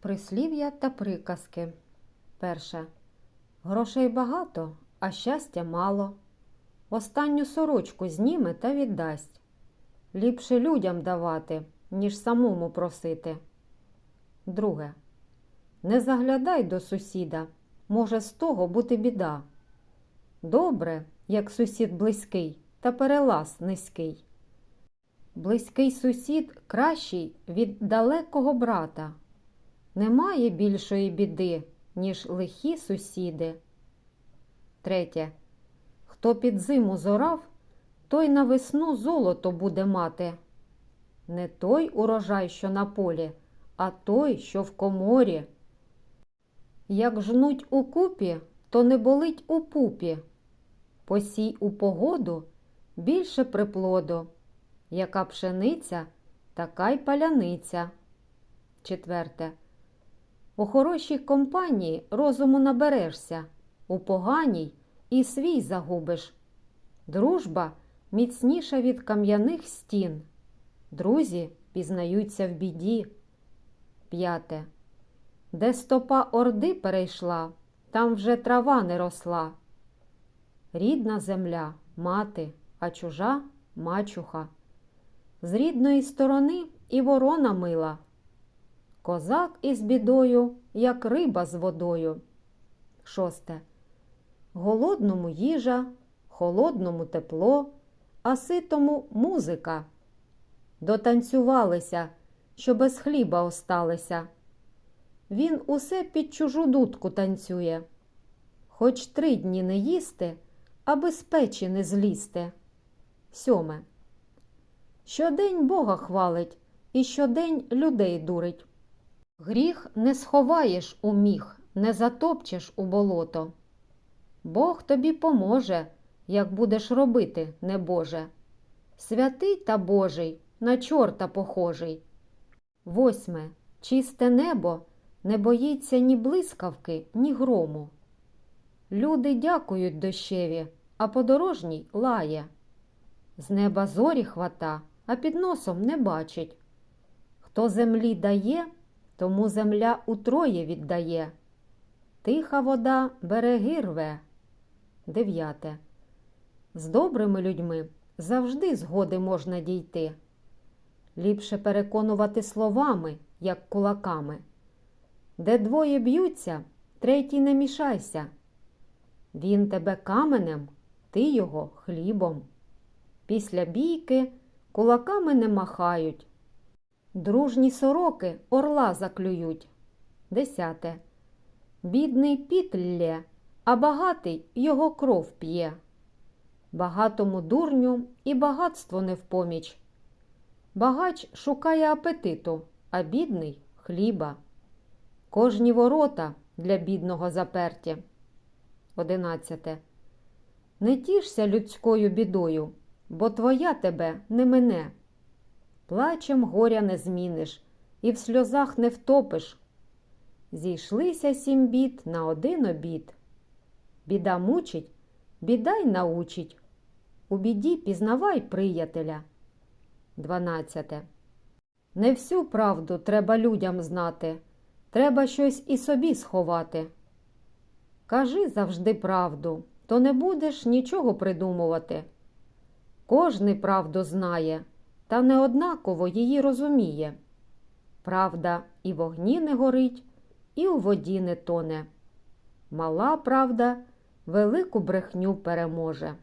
Прислів'я та приказки. Перше. Грошей багато, а щастя мало. Останню сорочку зніме та віддасть. Ліпше людям давати, ніж самому просити. Друге. Не заглядай до сусіда, може з того бути біда. Добре, як сусід близький та перелаз низький. Близький сусід кращий від далекого брата. Немає більшої біди, ніж лихі сусіди. Третє. Хто під зиму зорав, той на весну золото буде мати. Не той урожай, що на полі, а той, що в коморі. Як жнуть у купі, то не болить у пупі. Посій у погоду більше приплоду. Яка пшениця, така й паляниця. Четверте. У хорошій компанії розуму наберешся, у поганій і свій загубиш. Дружба міцніша від кам'яних стін. Друзі пізнаються в біді. П'яте. Де стопа орди перейшла, там вже трава не росла. Рідна земля мати, а чужа мачуха. З рідної сторони і ворона мила. Козак із бідою, як риба з водою. Шосте. Голодному їжа, холодному тепло, а ситому музика. Дотанцювалися, що без хліба осталися. Він усе під чужу дудку танцює. Хоч три дні не їсти, аби з печі не злізти. Сьоме. Щодень Бога хвалить і щодень людей дурить. Гріх не сховаєш у міг, не затопчеш у болото. Бог тобі поможе, як будеш робити, небоже. Святий та Божий, на чорта похожий. Восьме. Чисте небо не боїться ні блискавки, ні грому. Люди дякують дощеві, а подорожній лає. З неба зорі хвата, а під носом не бачить. Хто землі дає, тому земля утроє віддає. Тиха вода береги рве. Дев'яте. З добрими людьми завжди згоди можна дійти. Ліпше переконувати словами, як кулаками. Де двоє б'ються, третій не мішайся. Він тебе каменем, ти його хлібом. Після бійки кулаками не махають. Дружні сороки орла заклюють. Десяте. Бідний піт лє, а багатий його кров п'є. Багатому дурню і багатство не в поміч. Багач шукає апетиту, а бідний хліба. Кожні ворота для бідного заперті. Одинадцяте. Не тішся людською бідою, бо твоя тебе не мине. Плачем горя не зміниш і в сльозах не втопиш. Зійшлися сім бід на один обід. Біда мучить, біда й научить. У біді пізнавай приятеля. Дванадцяте. Не всю правду треба людям знати, треба щось і собі сховати. Кажи завжди правду, то не будеш нічого придумувати. Кожний правду знає, та неоднаково її розуміє. Правда і в вогні не горить, і у воді не тоне. Мала правда велику брехню переможе.